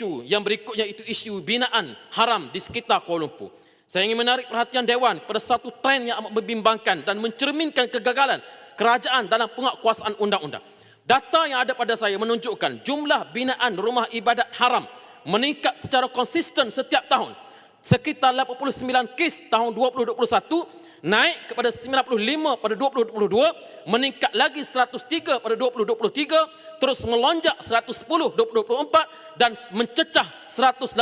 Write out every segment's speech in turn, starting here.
isu yang berikutnya itu isu binaan haram di sekitar Kuala Lumpur. Saya ingin menarik perhatian Dewan pada satu trend yang amat membimbangkan dan mencerminkan kegagalan kerajaan dalam penguatkuasaan undang-undang. Data yang ada pada saya menunjukkan jumlah binaan rumah ibadat haram meningkat secara konsisten setiap tahun. Sekitar 89 kes tahun 2021 naik kepada 95 pada 2022, meningkat lagi 103 pada 2023, terus melonjak 110 2024 dan mencecah 118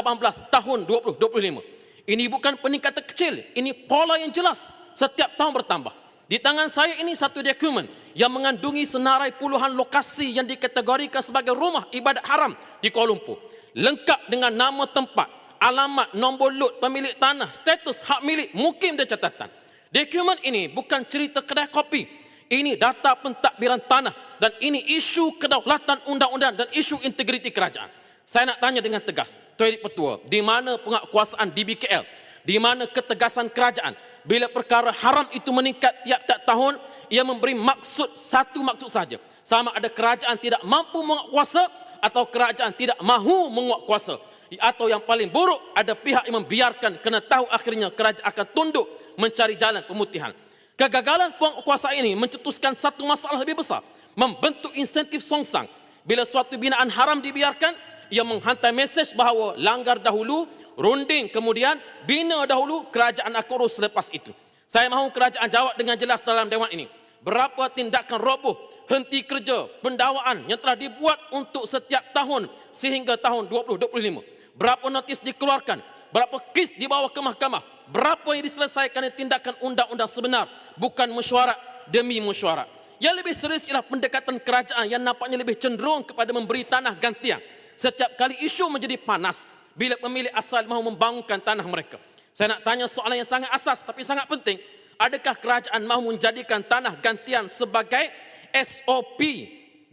tahun 2025. Ini bukan peningkatan kecil, ini pola yang jelas setiap tahun bertambah. Di tangan saya ini satu dokumen yang mengandungi senarai puluhan lokasi yang dikategorikan sebagai rumah ibadat haram di Kuala Lumpur. Lengkap dengan nama tempat, alamat, nombor lot, pemilik tanah, status hak milik, mukim dan catatan. Dokumen ini bukan cerita kedai kopi. Ini data pentadbiran tanah dan ini isu kedaulatan undang-undang dan isu integriti kerajaan. Saya nak tanya dengan tegas, Tuan Petua, di mana penguatkuasaan DBKL? Di mana ketegasan kerajaan? Bila perkara haram itu meningkat tiap-tiap tahun, ia memberi maksud satu maksud saja. Sama ada kerajaan tidak mampu menguatkuasa atau kerajaan tidak mahu menguatkuasa. Atau yang paling buruk, ada pihak yang membiarkan kerana tahu akhirnya kerajaan akan tunduk mencari jalan pemutihan. Kegagalan penguatkuasaan ini mencetuskan satu masalah lebih besar. Membentuk insentif songsang. Bila suatu binaan haram dibiarkan, ia menghantar mesej bahawa langgar dahulu, runding kemudian, bina dahulu, kerajaan akan urus selepas itu. Saya mahu kerajaan jawab dengan jelas dalam dewan ini. Berapa tindakan roboh, henti kerja, pendawaan yang telah dibuat untuk setiap tahun sehingga tahun 2025. Berapa notis dikeluarkan, berapa kes dibawa ke mahkamah, berapa yang diselesaikan dengan tindakan undang-undang sebenar, bukan mesyuarat demi mesyuarat. Yang lebih serius ialah pendekatan kerajaan yang nampaknya lebih cenderung kepada memberi tanah gantian setiap kali isu menjadi panas bila pemilik asal mahu membangunkan tanah mereka. Saya nak tanya soalan yang sangat asas tapi sangat penting. Adakah kerajaan mahu menjadikan tanah gantian sebagai SOP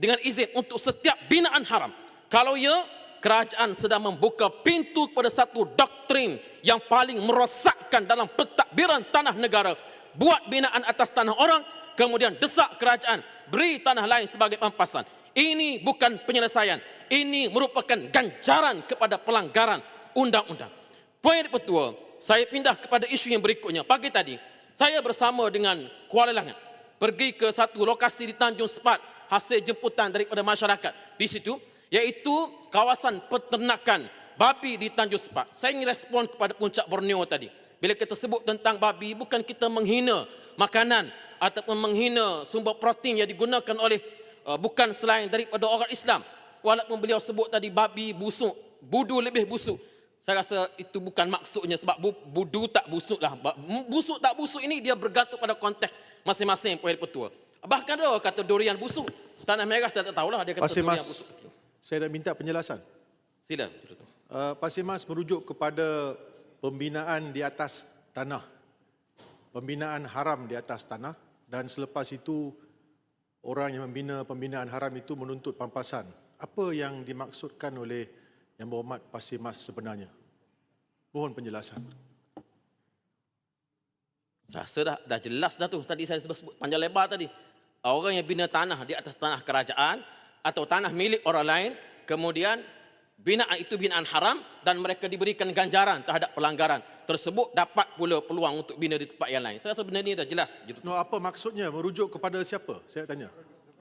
dengan izin untuk setiap binaan haram? Kalau ya, kerajaan sedang membuka pintu kepada satu doktrin yang paling merosakkan dalam pentadbiran tanah negara. Buat binaan atas tanah orang, kemudian desak kerajaan beri tanah lain sebagai pampasan. Ini bukan penyelesaian. Ini merupakan ganjaran kepada pelanggaran undang-undang. Poin petua, saya pindah kepada isu yang berikutnya. Pagi tadi, saya bersama dengan Kuala Langat pergi ke satu lokasi di Tanjung Sepat hasil jemputan daripada masyarakat di situ iaitu kawasan peternakan babi di Tanjung Sepat. Saya ingin respon kepada puncak Borneo tadi. Bila kita sebut tentang babi, bukan kita menghina makanan ataupun menghina sumber protein yang digunakan oleh uh, bukan selain daripada orang Islam. Walaupun beliau sebut tadi babi busuk, budu lebih busuk. Saya rasa itu bukan maksudnya sebab budu tak busuk lah. Busuk tak busuk ini dia bergantung pada konteks masing-masing poin petua. Bahkan dia kata durian busuk. Tanah merah saya tak tahulah dia kata Pasir durian Mas, busuk. Saya nak minta penjelasan. Sila. Uh, Pasir Mas merujuk kepada pembinaan di atas tanah. Pembinaan haram di atas tanah dan selepas itu orang yang membina pembinaan haram itu menuntut pampasan. Apa yang dimaksudkan oleh Yang Berhormat Pasir Mas sebenarnya? Mohon penjelasan. Saya rasa dah, dah jelas dah tu. Tadi saya sebut panjang lebar tadi. Orang yang bina tanah di atas tanah kerajaan atau tanah milik orang lain, kemudian binaan itu binaan haram dan mereka diberikan ganjaran terhadap pelanggaran tersebut dapat pula peluang untuk bina di tempat yang lain. Saya rasa benda ini dah jelas. No, apa maksudnya? Merujuk kepada siapa? Saya tanya.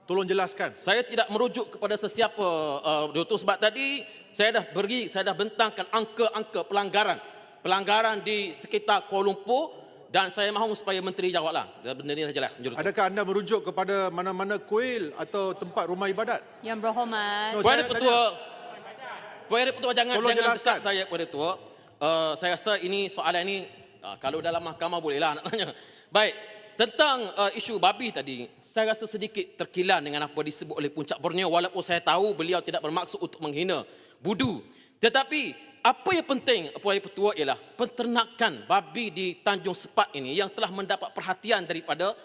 Tolong jelaskan. Saya tidak merujuk kepada sesiapa uh, sebab tadi saya dah pergi, saya dah bentangkan angka-angka pelanggaran. Pelanggaran di sekitar Kuala Lumpur dan saya mahu supaya menteri jawablah. Benda ini dah jelas. Jurusan. Adakah anda merujuk kepada mana-mana kuil atau tempat rumah ibadat? Yang berhormat. No, Puan Petua, Puan Petua jangan Tolong jangan jelaskan. desak saya Puan Petua. Uh, saya rasa ini soalan ini uh, kalau dalam mahkamah bolehlah nak tanya. Baik, tentang uh, isu babi tadi, saya rasa sedikit terkilan dengan apa disebut oleh Puncak Borneo walaupun saya tahu beliau tidak bermaksud untuk menghina budu. Tetapi apa yang penting Puan Petua ialah penternakan babi di Tanjung Sepat ini yang telah mendapat perhatian daripada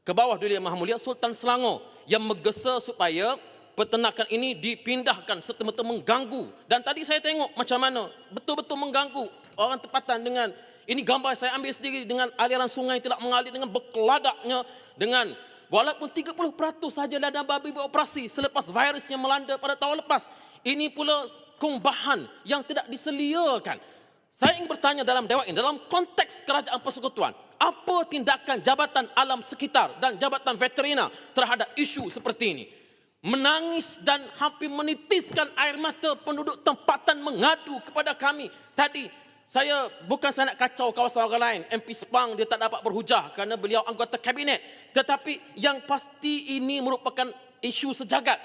ke bawah Duli Yang Maha Mulia Sultan Selangor yang menggesa supaya peternakan ini dipindahkan serta-merta mengganggu. Dan tadi saya tengok macam mana betul-betul mengganggu orang tempatan dengan ini gambar saya ambil sendiri dengan aliran sungai tidak mengalir dengan berkeladaknya dengan walaupun 30% saja ladang babi beroperasi selepas virus yang melanda pada tahun lepas Ini pula kumbahan yang tidak diseliakan. Saya ingin bertanya dalam dewan ini, dalam konteks kerajaan persekutuan, apa tindakan Jabatan Alam Sekitar dan Jabatan Veterina terhadap isu seperti ini? Menangis dan hampir menitiskan air mata penduduk tempatan mengadu kepada kami. Tadi saya bukan saya nak kacau kawasan orang lain. MP Sepang dia tak dapat berhujah kerana beliau anggota kabinet. Tetapi yang pasti ini merupakan isu sejagat.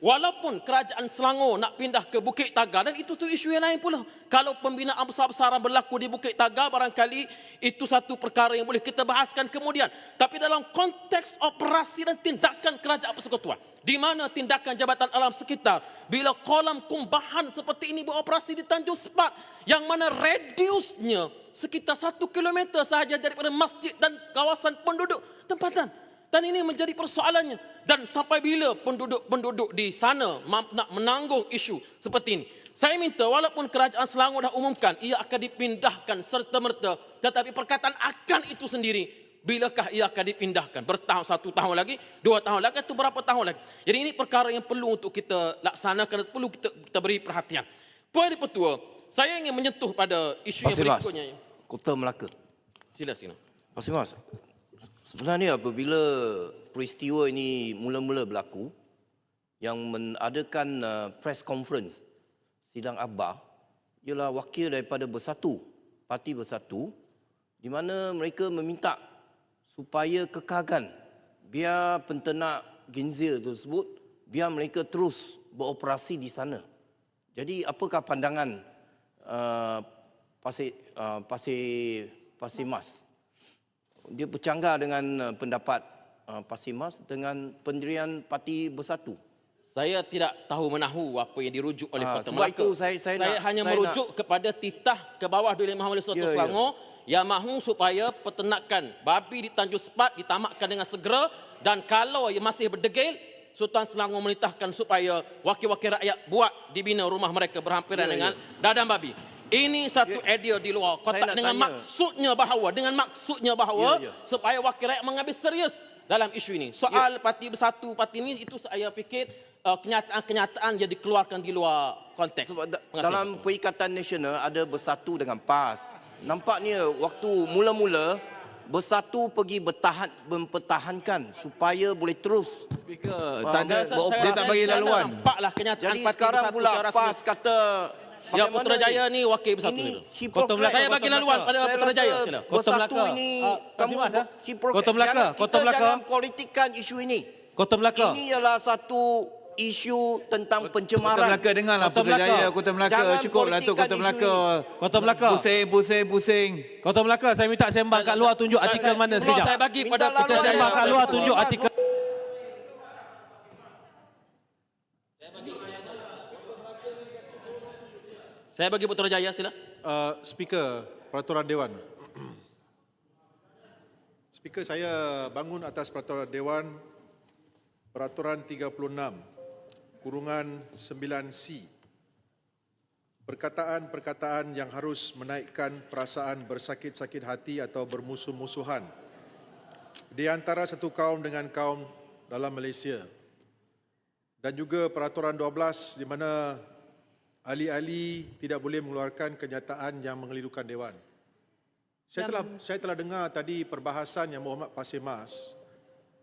Walaupun kerajaan Selangor nak pindah ke Bukit Tagar dan itu tu isu yang lain pula. Kalau pembinaan besar-besaran berlaku di Bukit Tagar barangkali itu satu perkara yang boleh kita bahaskan kemudian. Tapi dalam konteks operasi dan tindakan kerajaan persekutuan. Di mana tindakan Jabatan Alam Sekitar bila kolam kumbahan seperti ini beroperasi di Tanjung Sepat yang mana radiusnya sekitar satu kilometer sahaja daripada masjid dan kawasan penduduk tempatan. Dan ini menjadi persoalannya. Dan sampai bila penduduk-penduduk di sana nak menanggung isu seperti ini. Saya minta walaupun kerajaan Selangor dah umumkan ia akan dipindahkan serta-merta. Tetapi perkataan akan itu sendiri. Bilakah ia akan dipindahkan? Bertahun satu tahun lagi, dua tahun lagi, atau berapa tahun lagi? Jadi ini perkara yang perlu untuk kita laksanakan, perlu kita, kita beri perhatian. Poin petua, saya ingin menyentuh pada isu yang Pasir Mas, berikutnya. Kota Melaka. Sila sila. Pasir Mas, sebenarnya apabila peristiwa ini mula-mula berlaku, yang mengadakan uh, press conference sidang akhbar ialah wakil daripada Bersatu, Parti Bersatu, di mana mereka meminta supaya kekalkan biar penternak ginzil tersebut biar mereka terus beroperasi di sana. Jadi apakah pandangan uh, Pasir uh, Pasir Pasir Mas? Dia bercanggah dengan uh, pendapat uh, Pasir Mas dengan pendirian Parti Bersatu. Saya tidak tahu menahu apa yang dirujuk oleh Ah, Kota sebab Melaka. itu saya- saya nak- hanya saya merujuk kepada titah ke bawah Duli Muhammad Sultan Ya, ya. Selangor yang mahu supaya peternakan babi di Tanjung Sepat ditamatkan dengan segera dan kalau ia masih berdegil Sultan Selangor menitahkan supaya wakil-wakil rakyat buat dibina rumah mereka berhampiran Ya, ya. dengan dadam babi. Ini satu idea di luar kotak dengan tanya. maksudnya bahawa dengan maksudnya bahawa Ya, ya. supaya wakil rakyat mengambil serius dalam isu ini. Soal parti bersatu, parti ini itu saya fikir uh, kenyataan-kenyataan yang dikeluarkan di luar konteks. Sebab da- dalam Perikatan Nasional ada Bersatu dengan PAS. Nampaknya waktu mula-mula Bersatu pergi bertahan mempertahankan supaya boleh terus Speaker, tak ada, saya- saya- dia tak bagi laluan. Nampaklah kenyataan Jadi parti sekarang bersatu pula secara rasmi. PAS kata Ya, Putrajaya ni? wakil bersatu Ini. Kota Melaka, Saya bagi Kota laluan pada Saya Putrajaya sila. Kota Melaka. ini Ah, kamu hipokrat. Kota Melaka, Kota kita Melaka. jangan politikan isu ini. Kota Melaka. Ini ialah satu isu tentang Kota pencemaran. Melaka dengarlah Kota Putrajaya, Melaka. Kota Melaka. Jangan Cukuplah tu politikan Kota isu Melaka. Kota Melaka. Pusing, pusing, pusing. Kota Melaka, saya minta sembang kat luar tunjuk artikel mana sekejap. Saya bagi pada Putrajaya. sembang kat luar tunjuk artikel. Saya bagi Putrajaya sila. Uh, speaker Peraturan Dewan. Speaker saya bangun atas Peraturan Dewan Peraturan 36 kurungan 9C. Perkataan-perkataan yang harus menaikkan perasaan bersakit-sakit hati atau bermusuh-musuhan di antara satu kaum dengan kaum dalam Malaysia. Dan juga Peraturan 12 di mana ahli-ahli tidak boleh mengeluarkan kenyataan yang mengelirukan dewan. Saya telah saya telah dengar tadi perbahasan yang Muhammad Pasir Mas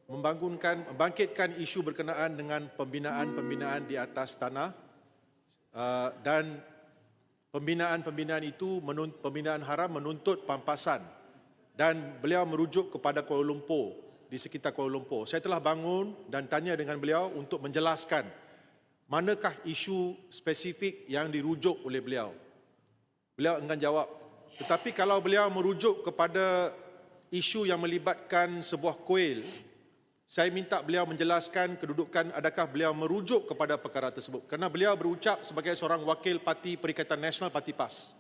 membangunkan membangkitkan isu berkenaan dengan pembinaan-pembinaan di atas tanah uh, dan pembinaan-pembinaan itu pembinaan haram menuntut pampasan dan beliau merujuk kepada Kuala Lumpur di sekitar Kuala Lumpur. Saya telah bangun dan tanya dengan beliau untuk menjelaskan manakah isu spesifik yang dirujuk oleh beliau. Beliau enggan jawab. Tetapi kalau beliau merujuk kepada isu yang melibatkan sebuah kuil, saya minta beliau menjelaskan kedudukan adakah beliau merujuk kepada perkara tersebut. Kerana beliau berucap sebagai seorang wakil parti Perikatan Nasional Parti PAS.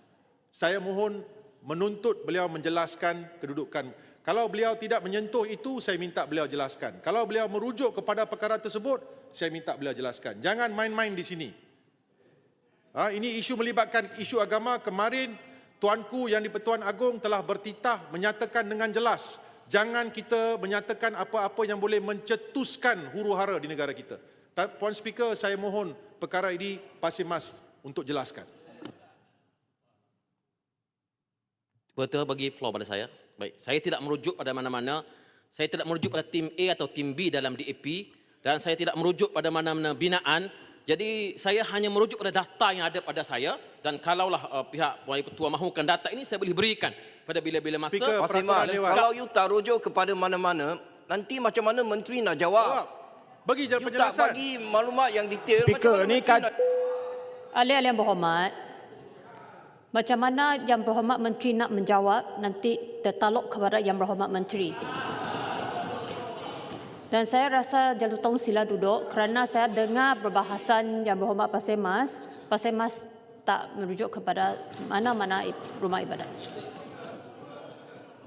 Saya mohon menuntut beliau menjelaskan kedudukan. Kalau beliau tidak menyentuh itu, saya minta beliau jelaskan. Kalau beliau merujuk kepada perkara tersebut, saya minta beliau jelaskan. Jangan main-main di sini. Ha, ini isu melibatkan isu agama. Kemarin Tuanku yang di-Pertuan Agong telah bertitah menyatakan dengan jelas jangan kita menyatakan apa-apa yang boleh mencetuskan huru hara di negara kita. Ta- Puan Speaker, saya mohon perkara ini Pasir Mas untuk jelaskan. Betul bagi floor pada saya. Baik, saya tidak merujuk pada mana-mana. Saya tidak merujuk pada tim A atau tim B dalam DAP dan saya tidak merujuk pada mana-mana binaan. Jadi saya hanya merujuk pada data yang ada pada saya dan kalaulah uh, pihak Puan Ketua mahukan data ini saya boleh berikan pada bila-bila masa. Speaker, Mas, Dewan. kalau you tak rujuk kepada mana-mana, nanti macam mana menteri nak jawab? Jawab. Bagi je You tak penjelasan. bagi maklumat yang detail. Speaker, macam mana ni menteri kan- Ahli-ahli yang berhormat, macam mana yang berhormat menteri nak menjawab nanti tertaluk kepada yang berhormat menteri. Dan saya rasa Jalutong sila duduk kerana saya dengar perbahasan yang berhormat Pasir Mas. Pasir Mas tak merujuk kepada mana-mana rumah ibadat.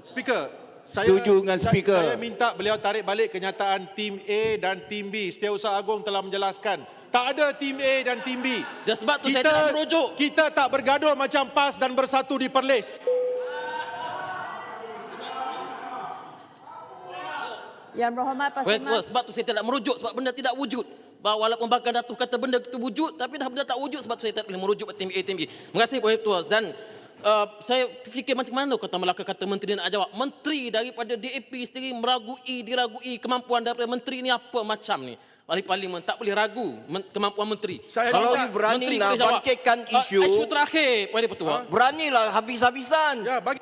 Speaker, saya, Setuju dengan saya- speaker. Saya minta beliau tarik balik kenyataan tim A dan tim B. Setiausaha Agung telah menjelaskan. Tak ada tim A dan tim B. Dan sebab tu saya tidak merujuk. Kita tak bergaduh macam PAS dan bersatu di Perlis. Yang berhormat Pasir Well, sebab tu saya tidak merujuk sebab benda tidak wujud. Bahawa walaupun Bakar Datuk kata benda itu wujud tapi dah benda tak wujud sebab tu saya tak boleh merujuk pada tim A, tim B. Terima kasih Puan Ketua dan uh, saya fikir macam mana kata Melaka kata menteri nak jawab. Menteri daripada DAP sendiri meragui, diragui kemampuan daripada menteri ni apa macam ni. Ahli parlimen tak boleh ragu men- kemampuan menteri. Saya Kalau you berani Menteri nak boleh jawab. bangkitkan Uh, isu, isu terakhir Puan Ketua. beranilah habis-habisan. Ya, bagi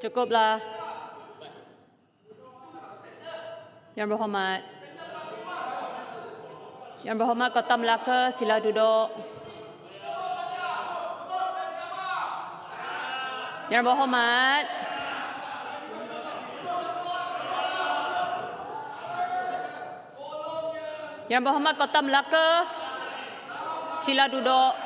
cukuplah. Yang berhormat. Yang berhormat Kota Melaka, sila duduk. Yang berhormat. Yang berhormat Kota Melaka, sila duduk.